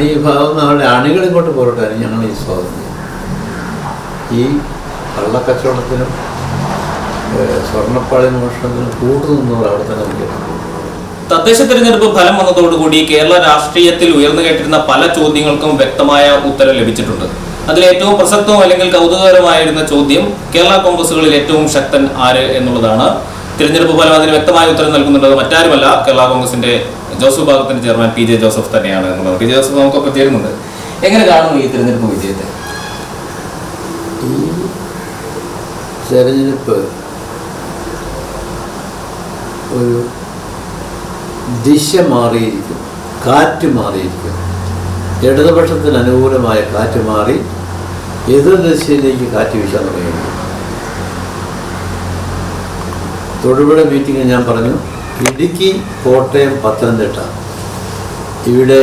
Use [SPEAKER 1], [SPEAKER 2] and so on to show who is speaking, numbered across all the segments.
[SPEAKER 1] അണി ഭാഗം അവരുടെ അണികൾ ഇങ്ങോട്ട് പോരട്ടെ ഞങ്ങൾ ഈ സ്വാഗതം ഈ കള്ളക്കച്ചവടത്തിനും സ്വർണപ്പാളി മോഷണത്തിനും കൂട്ടുനിന്നവർ അവിടെ തന്നെ നിൽക്കുന്നു
[SPEAKER 2] തദ്ദേശ തെരഞ്ഞെടുപ്പ് ഫലം വന്നതോടുകൂടി കേരള രാഷ്ട്രീയത്തിൽ ഉയർന്നു കേട്ടിരുന്ന പല ചോദ്യങ്ങൾക്കും വ്യക്തമായ ഉത്തരം ലഭിച്ചിട്ടുണ്ട്. അതിൽ ഏറ്റവും പ്രസക്തവും അല്ലെങ്കിൽ കൗതുകകരമായിരുന്ന ചോദ്യം കേരള കോൺഗ്രസുകളിൽ ഏറ്റവും ശക്തൻ ആര് എന്നുള്ളതാണ്. തിരഞ്ഞെടുപ്പ് ഫലം അതിന് വ്യക്തമായ ഉത്തരം നൽകുന്നുണ്ട് മറ്റാരുമല്ല കേരള കോൺഗ്രസിന്റെ ജോസഫ് വിഭാഗത്തിന്റെ ചെയർമാൻ പി ജെ ജോസഫ് തന്നെയാണ് എന്നുള്ളത് പി ജെ ജോസഫ് നമുക്കൊപ്പം ചേരുന്നുണ്ട് എങ്ങനെ കാണുന്നു ഈ തിരഞ്ഞെടുപ്പ് വിജയത്തെ?
[SPEAKER 1] തെരഞ്ഞെടുപ്പ് ഒരു ദിശ മാറിയിരിക്കുന്നു കാറ്റ് മാറിയിരിക്കുന്നു. ഇടതുപക്ഷത്തിന് അനുകൂലമായ കാറ്റ് മാറി എതിർ ദിശയിലേക്ക് കാറ്റ് വീശാൻ തുടങ്ങിയിരുന്നു തൊടുപുഴ മീറ്റിങ്ങിൽ ഞാൻ പറഞ്ഞു ഇടുക്കി കോട്ടയം പത്തനംതിട്ട. ഇവിടെ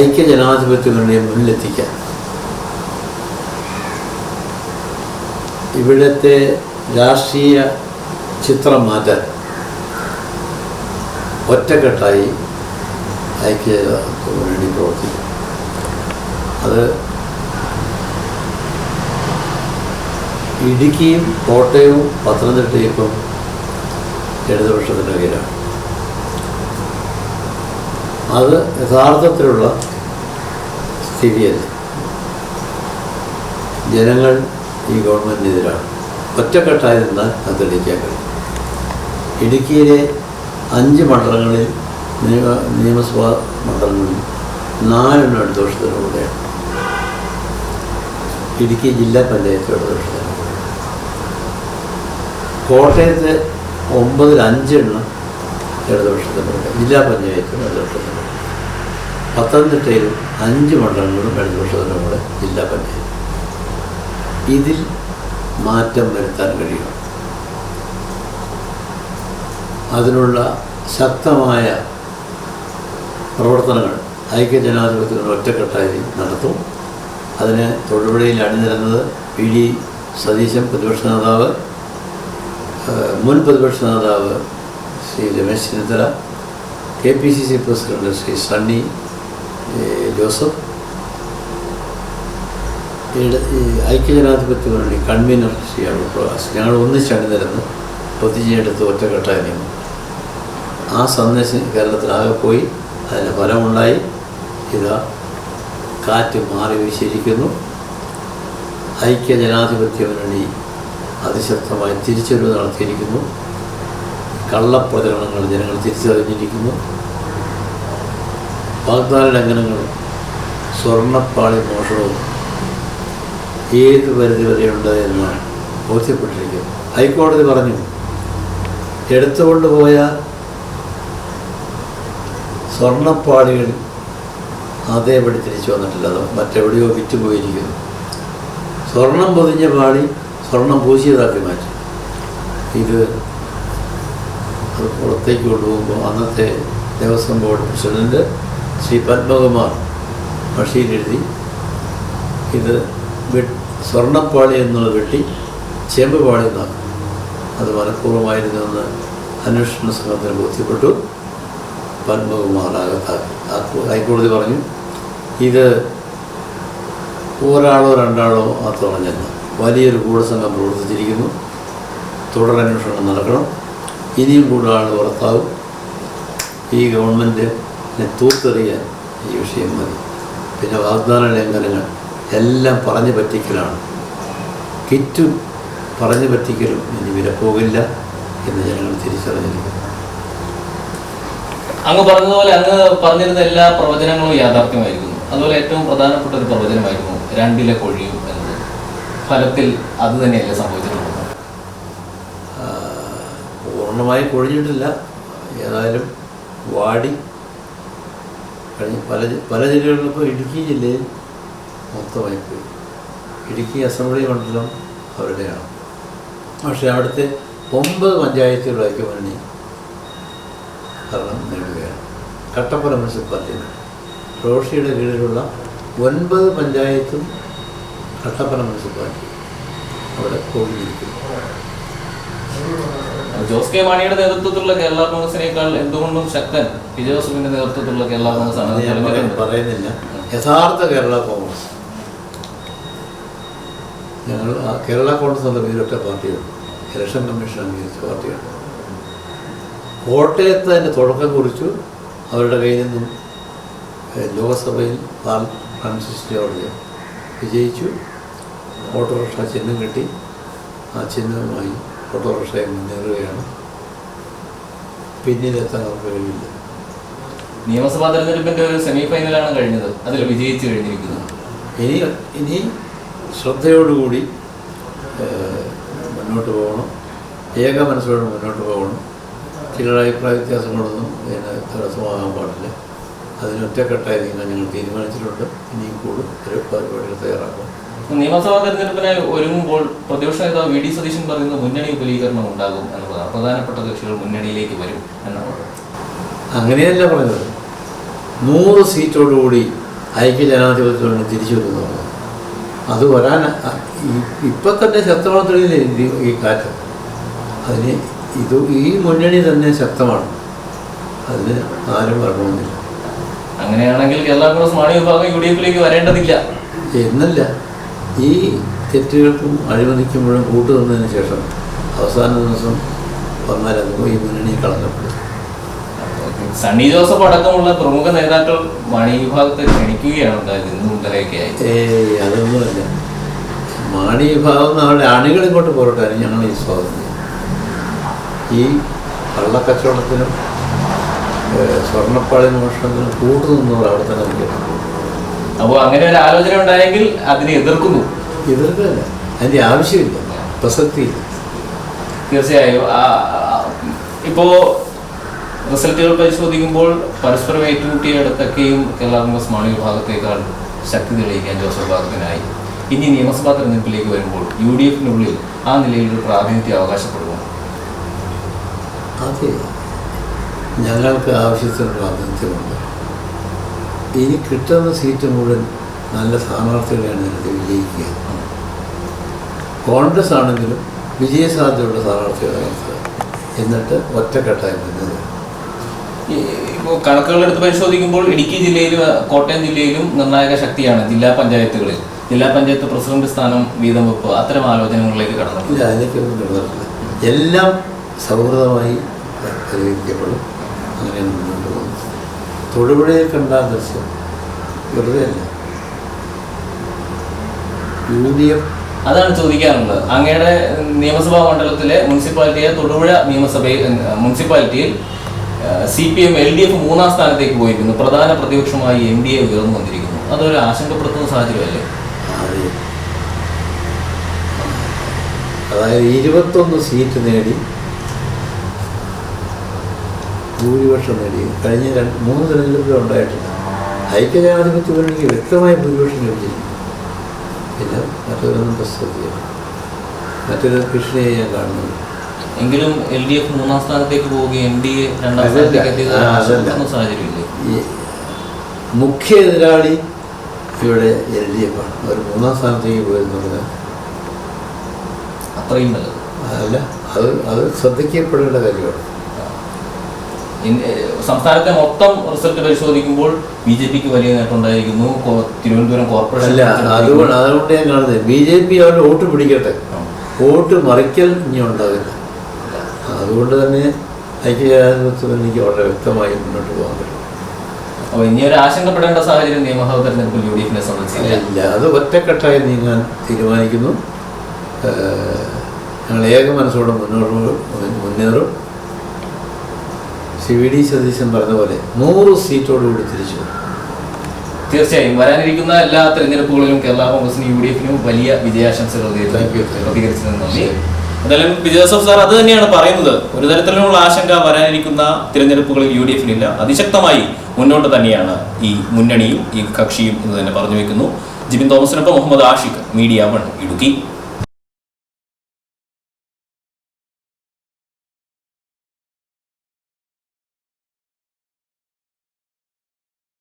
[SPEAKER 1] ഐക്യ ജനാധിപത്യ മുന്നിലെത്തിക്കാൻ. ഇവിടുത്തെ രാഷ്ട്രീയ ചിത്രം മാറ്റാൻ ഒറ്റക്കെട്ടായി ഐക്യ വേണ്ടി പ്രവർത്തിക്കും. അത് ഇടുക്കിയും കോട്ടയവും പത്തനംതിട്ടയും ഇപ്പം ഇടതുപക്ഷത്തിന്റെ കയ്യിലാണ് അത് യഥാർത്ഥത്തിലുള്ള സ്ഥിതിയല്ല. ജനങ്ങൾ ഈ ഗവൺമെന്റിനെതിരാണ് ഒറ്റക്കെട്ടായി നിന്നാൽ അത് തെളിയിക്കാൻ കഴിയും. ഇടുക്കിയിലെ അഞ്ച് മണ്ഡലങ്ങളിൽ നിയമ നിയമസഭാ മണ്ഡലങ്ങളിൽ നാലെണ്ണം ഇടതുപക്ഷത്തിലൂടെയാണ് ഇടുക്കി ജില്ലാ പഞ്ചായത്ത് ഇടതുപക്ഷത്തിലാണ് കോട്ടയത്തെ ഒമ്പതിൽ അഞ്ചെണ്ണം ഇടതുപക്ഷത്തിനുണ്ട് ജില്ലാ പഞ്ചായത്തും ഇടതുപക്ഷത്തിനുണ്ട് പത്തനംതിട്ടയിലും അഞ്ച് മണ്ഡലങ്ങളും ഇടതുപക്ഷത്തിലൂടെ ജില്ലാ പഞ്ചായത്ത്. ഇതിൽ മാറ്റം വരുത്താൻ കഴിയും അതിനുള്ള ശക്തമായ പ്രവർത്തനങ്ങൾ ഐക്യജനാധിപത്യങ്ങൾ ഒറ്റക്കെട്ടായി നടത്തും. അതിന് തൊടുപുഴയിൽ അണിനിരന്നത് പി ഡി സതീശൻ പ്രതിപക്ഷ നേതാവ് മുൻ പ്രതിപക്ഷ നേതാവ് Shri Ramesh Chennithala K P C C president Shri Sunny Joseph ഐക്യജനാധിപത്യ മുന്നണി കൺവീനർ ശ്രീ അടൂർ പ്രകാശ്. ഞങ്ങൾ ഒന്നിച്ചണി നിരന്ന് പ്രതിജ്ഞയെടുത്ത് ഒറ്റക്കെട്ടായി നിന്നു ആ സന്ദേശം കേരളത്തിലാകെ പോയി. അതിന്റെ ഫലമുണ്ടായി. ഇതാ കാറ്റ് മാറി വീശിയിരിക്കുന്നു. ഐക്യജനാധിപത്യ മുന്നണി അതിശക്തമായി തിരിച്ചറിവ് നടത്തിയിരിക്കുന്നു. കള്ളപ്രചരണങ്ങൾ ജനങ്ങൾ തിരിച്ചറിഞ്ഞിരിക്കുന്നു. വാഗ്ദാന ലംഘനങ്ങളും സ്വർണപ്പാളി മോഷണവും ഏത് പരിധി വരെയുണ്ട് എന്ന് ബോധ്യപ്പെട്ടിരിക്കുന്നു. ഹൈക്കോടതി പറഞ്ഞു എടുത്തുകൊണ്ട് പോയ സ്വർണപ്പാളികൾ അതേപടി തിരിച്ചു വന്നിട്ടില്ല. അത് മറ്റെവിടെയോ വിറ്റുപോയിരിക്കുന്നു. സ്വർണം പൊതിഞ്ഞ പാളി സ്വർണം പൂശിയതാക്കി മാറ്റി. ഇത് പുറത്തേക്ക് കൊണ്ടുപോകുമ്പോൾ അന്നത്തെ ദേവസ്വം ബോർഡ് പ്രസിഡന്റ് ശ്രീ പത്മകുമാർ ബഷീരെഴുതി ഇത് സ്വർണപ്പാളി എന്നുള്ളത് വെട്ടി ചേമ്പ് പാളി എന്നാക്കും. അത് മനഃപൂർവമായിരുന്നുവെന്ന് അന്വേഷണ സംഘത്തിന് ബോധ്യപ്പെട്ടു. പത്മകുമാർ ആ ഹൈക്കോടതി പറഞ്ഞു ഇത് ഒരാളോ രണ്ടാളോ മാത്രമല്ല വലിയൊരു കൂടസംഘം പ്രവർത്തിച്ചിരിക്കുന്നു. തുടരന്വേഷണം നടക്കണം. ഇനിയും കൂടുതൽ ആൾ പുറത്താവും ഈ ഗവൺമെന്റിനെ തൂത്തെറിയാൻ ഈ വിഷയം മതി. പിന്നെ വാഗ്ദാന ലംഘനങ്ങൾ എല്ലാം പറഞ്ഞു പറ്റിക്കലാണ്. കിറ്റും പറഞ്ഞു പറ്റിക്കലും ഇനി വിലപ്പോകില്ല എന്ന് ജനങ്ങൾ തിരിച്ചറിഞ്ഞിരിക്കുന്നു.
[SPEAKER 2] അങ്ങ് പറഞ്ഞതുപോലെ അങ്ങ് പറഞ്ഞിരുന്ന എല്ലാ പ്രവചനങ്ങളും യാഥാർത്ഥ്യമായിരിക്കുന്നു. അതുപോലെ ഏറ്റവും പ്രധാനപ്പെട്ട ഒരു പ്രവചനമായിരുന്നു രണ്ടിലെ കൊഴിയും. ഫലത്തിൽ അത് തന്നെയല്ലേ സംഭവിച്ചിട്ടുള്ളത്?
[SPEAKER 1] പൂർണമായി കൊഴിഞ്ഞിട്ടില്ല ഏതായാലും വാടി കഴിഞ്ഞ പല പല ജില്ലകളിലും ഇപ്പോൾ ഇടുക്കി ജില്ലയിൽ മൊത്തമായി പോയി. ഇടുക്കി അസംബ്ലി മണ്ഡലം അവരുടെയാണ്. പക്ഷേ അവിടുത്തെ ഒമ്പത് പഞ്ചായത്തുകളൊക്കെ മുന്നണി ഭരണം നേടുകയാണ്. കട്ടപ്പന മുനിസിപ്പാലിറ്റിയിൽ റോഷിയുടെ കീഴിലുള്ള ഒൻപത് പഞ്ചായത്തും കട്ടപ്പന മുനിസിപ്പാലിറ്റി അവിടെ കൊഴിഞ്ഞിരിക്കുന്നു
[SPEAKER 2] ജോസ് കെ മാണിയുടെ നേതൃത്വത്തിലുള്ള കേരള കോൺഗ്രസിനേക്കാൾ എന്തുകൊണ്ടും ശക്തൻ പി ജോസഫിന്റെ നേതൃത്വത്തിലുള്ള കേരള കോൺഗ്രസ് ആണ്
[SPEAKER 1] പറയുന്നില്ല. യഥാർത്ഥ കേരള കോൺഗ്രസ്. ഞങ്ങൾ കേരള കോൺഗ്രസ് എന്ന പേരൊറ്റ പാർട്ടിയുണ്ട് ഇലക്ഷൻ കമ്മീഷൻ അംഗീകരിച്ച പാർട്ടിയാണ്. കോട്ടയത്ത് അതിന്റെ തുടക്കം കുറിച്ചു. അവരുടെ കയ്യിൽ നിന്നും ലോകസഭയിൽ ജോർജ് വിജയിച്ചു. ഓട്ടോറിക്ഷ ചിഹ്നം കിട്ടി ആ ചിഹ്നവുമായി ഓട്ടോറിക്ഷയെ മുന്നേറുകയാണ്. പിന്നീടെത്താൻ അവർക്ക് കഴിയില്ല.
[SPEAKER 2] നിയമസഭാ തെരഞ്ഞെടുപ്പിന്റെ ഒരു സെമി ഫൈനലാണ് കഴിഞ്ഞത്. അതിൽ വിജയിച്ചു കഴിഞ്ഞിരിക്കുന്നത്
[SPEAKER 1] ഇനി ഇനി ശ്രദ്ധയോടുകൂടി മുന്നോട്ട് പോകണം. ഏക മനസ്സോടെ മുന്നോട്ട് പോകണം. ചിലരുടെ അഭിപ്രായ വ്യത്യാസങ്ങളൊന്നും ഇതിന് തടസ്സമാകാൻ പാടില്ല. അതിന് ഒറ്റക്കെട്ടായി നീങ്ങാൻ ഞങ്ങൾ തീരുമാനിച്ചിട്ടുണ്ട്. ഇനിയും കൂടുതൽ ഒരു പരിപാടികൾ തയ്യാറാക്കും.
[SPEAKER 2] നിയമസഭാ തെരഞ്ഞെടുപ്പിനായി ഒരുങ്ങുമ്പോൾ പ്രതിപക്ഷ നേതാവ് വി ഡി സതീശൻ പറയുന്നത് മുന്നണി വിപുലീകരണം ഉണ്ടാകും എന്നുള്ളതാണ്. പ്രധാനപ്പെട്ട കക്ഷികൾ മുന്നണിയിലേക്ക് വരും എന്നാണ്
[SPEAKER 1] അങ്ങനെയല്ല പറഞ്ഞത് നൂറ് സീറ്റോടുകൂടി ഐക്യജനാധിപത്യത്തിന് തിരിച്ചു വരുന്നു. പറഞ്ഞത്. അത് വരാൻ ഇപ്പൊ തന്നെ ശക്തമാണ് ഈ- കാറ്റ്. അതിന് ഇത് ഈ മുന്നണി തന്നെ ശക്തമാണ്. അതിന് ആരും വരണമെന്നില്ല.
[SPEAKER 2] അങ്ങനെയാണെങ്കിൽ കേരള കോൺഗ്രസ് മാണി വിഭാഗം യു ഡി എഫിലേക്ക് വരേണ്ടതില്ല.
[SPEAKER 1] എന്നല്ല. ഈ തെറ്റുകൾക്കും അഴിമതിക്കുമ്പോഴും മുഴുവൻ കൂട്ടുനിന്നതിന് ശേഷം അവസാന ദിവസം വന്നാൽ അത് ഈ മുന്നണി കളഞ്ഞപ്പെടും
[SPEAKER 2] സണ്ണി ജോസഫ് അടക്കമുള്ള പ്രമുഖ നേതാക്കൾ മാണി വിഭാഗത്തെ ക്ഷണിക്കുകയാണ് ഉണ്ടായത് ഇന്നും ഇന്നലെയൊക്കെ ആയി.
[SPEAKER 1] ഏയ് അതൊന്നുമല്ല. മാണി വിഭാഗം അവരുടെ അണികൾ ഇങ്ങോട്ട് പോരട്ടെ ഞങ്ങൾ ഈ സ്വാഗതം ഈ കള്ളക്കച്ചവടത്തിനും സ്വർണപ്പാളി മോഷണത്തിനും കൂട്ടുനിന്നവർ അവിടെ തന്നെ
[SPEAKER 2] അപ്പോൾ അങ്ങനെ ഒരു ആലോചന ഉണ്ടായെങ്കിൽ അതിനെ എതിർക്കുന്നു.
[SPEAKER 1] എതിർക്കല്ല അതിന്റെ ആവശ്യമില്ല. പ്രസക്തിയില്ല.
[SPEAKER 2] തീർച്ചയായും. ഇപ്പോൾ റിസൾട്ടുകൾ പരിശോധിക്കുമ്പോൾ പരസ്പരം ഏറ്റുമുട്ടിയെടുത്തൊക്കെയും കേരള കോൺഗ്രസ് മാണി വിഭാഗത്തേക്കാൾ ശക്തി തെളിയിക്കാൻ ജോസഫ് വിഭാഗത്തിനായി. ഇനി നിയമസഭാ തെരഞ്ഞെടുപ്പിലേക്ക് വരുമ്പോൾ യു ഡി എഫിനുള്ളിൽ ആ നിലയിൽ ഒരു പ്രാതിനിധ്യം അവകാശപ്പെടുമോ?
[SPEAKER 1] അതെ. ഞങ്ങൾക്ക് ആവശ്യത്തിന് പ്രാതിനിധ്യമുണ്ട് ഇനി കിട്ടുന്ന സീറ്റ് മുഴുവൻ നല്ല സ്ഥാനാർത്ഥികളെയാണ് ഞങ്ങൾക്ക് വിജയിക്കുക. കോൺഗ്രസ് ആണെങ്കിലും വിജയസാധ്യതയുള്ള സ്ഥാനാർത്ഥികളെ എന്നിട്ട് ഒറ്റക്കെട്ടായി വരുന്നത്
[SPEAKER 2] ഈ ഇപ്പോൾ കണക്കുകളെടുത്ത് പരിശോധിക്കുമ്പോൾ ഇടുക്കി ജില്ലയിലും കോട്ടയം ജില്ലയിലും നിർണായക ശക്തിയാണ് ജില്ലാ പഞ്ചായത്തുകളിൽ. ജില്ലാ പഞ്ചായത്ത് പ്രസിഡന്റ് സ്ഥാനം വീതം വെപ്പ് അത്തരം ആലോചനകളിലേക്ക് കടന്നു.
[SPEAKER 1] ഇല്ല അതിലേക്കൊന്നും കിടന്നിട്ടില്ല. എല്ലാം സൗഹൃദമായി പരിഹരിക്കപ്പെടും. അങ്ങനെയാണ് മുന്നോട്ട് പോകുന്നത് തൊടുപുഴയിൽ കണ്ട ദൃശ്യം? വെറുതെ അല്ല?
[SPEAKER 2] അതാണ് ചോദിക്കാറുള്ളത് അങ്ങയുടെ നിയമസഭാ മണ്ഡലത്തിലെ മുനിസിപ്പാലിറ്റിയെ തൊടുപുഴ നിയമസഭയിൽ മുനിസിപ്പാലിറ്റിയിൽ C P M L D F മൂന്നാം സ്ഥാനത്തേക്ക് പോയിരിക്കുന്നു. പ്രധാന പ്രതിപക്ഷമായി എൻ ഡി എ ഉയർന്നു വന്നിരിക്കുന്നു. അതൊരു ആശങ്കപ്പെടുത്തുന്ന സാഹചര്യമല്ലേ?
[SPEAKER 1] അതായത് ഇരുപത്തൊന്ന് സീറ്റ് നേടി ഭൂരിപക്ഷം നേടി കഴിഞ്ഞ രണ്ട് മൂന്ന് തെരഞ്ഞെടുപ്പിലും ഉണ്ടായിട്ടില്ല. ഐക്യജനാധിപത്യ മുന്നണിക്ക് വ്യക്തമായ ഭൂരിപക്ഷം ലഭിച്ചിരുന്നു പിന്നെ മറ്റൊരൊന്നും പ്രസ്തുതിയാണ് മറ്റൊരു കൃഷിയെ ഞാൻ കാണുന്നത്
[SPEAKER 2] എങ്കിലും എൽ ഡി എഫ് മൂന്നാം സ്ഥാനത്തേക്ക് പോവുകയും എൻ ഡി എ രണ്ടാം സ്ഥാനത്തേക്ക് സാഹചര്യമില്ലേ?
[SPEAKER 1] മുഖ്യ എതിരാളി ഇവിടെ എൽ ഡി എഫ് ആണ്. അവർ മൂന്നാം സ്ഥാനത്തേക്ക് പോയെന്ന് പറഞ്ഞാൽ
[SPEAKER 2] അത്രയും നല്ലത്.
[SPEAKER 1] അതല്ല അത് അത് ശ്രദ്ധിക്കപ്പെടേണ്ട കാര്യമാണ്.
[SPEAKER 2] സംസ്ഥാനത്തെ മൊത്തം റിസൾട്ട് പരിശോധിക്കുമ്പോൾ ബി ജെ പിക്ക് വലിയ നേട്ടം ഉണ്ടായിരിക്കുന്നു കോ- തിരുവനന്തപുരം കോർപ്പറേഷൻ
[SPEAKER 1] അല്ല അതുകൊണ്ട് അതുകൊണ്ട് ഞാൻ കാണുന്നത് ബി ജെ പി അവരുടെ വോട്ട് പിടിക്കട്ടെ. വോട്ട് മറിക്കൽ ഇനി ഉണ്ടാവില്ല. അതുകൊണ്ട് തന്നെ ഐക്യജനാധിപത്യം എനിക്ക് വളരെ വ്യക്തമായി മുന്നോട്ട് പോകാൻ പറ്റും.
[SPEAKER 2] അപ്പോൾ ഇനി ഒരു ആശങ്കപ്പെടേണ്ട സാഹചര്യം നിയമസഭാ തെരഞ്ഞെടുപ്പിൽ യു ഡി എഫിനെ സംബന്ധിച്ചില്ല.
[SPEAKER 1] ഇല്ല അത് ഒറ്റക്കെട്ടായി നീങ്ങാൻ തീരുമാനിക്കുന്നു. ഞങ്ങൾ ഏക മനസ്സോടെ മുന്നോട്ട് മുന്നേറും. സി വി ഡി സതീശൻ പറഞ്ഞ പോലെ നൂറ് സീറ്റോടുകൂടി തിരിച്ചു.
[SPEAKER 2] തീർച്ചയായും. വരാനിരിക്കുന്ന എല്ലാ തെരഞ്ഞെടുപ്പുകളിലും കേരള കോൺഗ്രസിനും യു ഡി എഫിനും വലിയ വിജയാശംസകൾ. പ്രതികരിച്ചതിന് നന്ദി. എന്തായാലും സാർ അത് തന്നെയാണ് പറയുന്നത്. ഒരു തരത്തിലുള്ള ആശങ്ക വരാനിരിക്കുന്ന തിരഞ്ഞെടുപ്പുകളിൽ യു ഡി എഫിനില്ല അതിശക്തമായി മുന്നോട്ട് തന്നെയാണ് ഈ മുന്നണിയും ഈ കക്ഷിയും എന്ന് തന്നെ പറഞ്ഞു വെക്കുന്നു. ജിബിൻ തോമസിനൊപ്പം മുഹമ്മദ് ആഷിഖ് മീഡിയ വൺ ഇടുക്കി.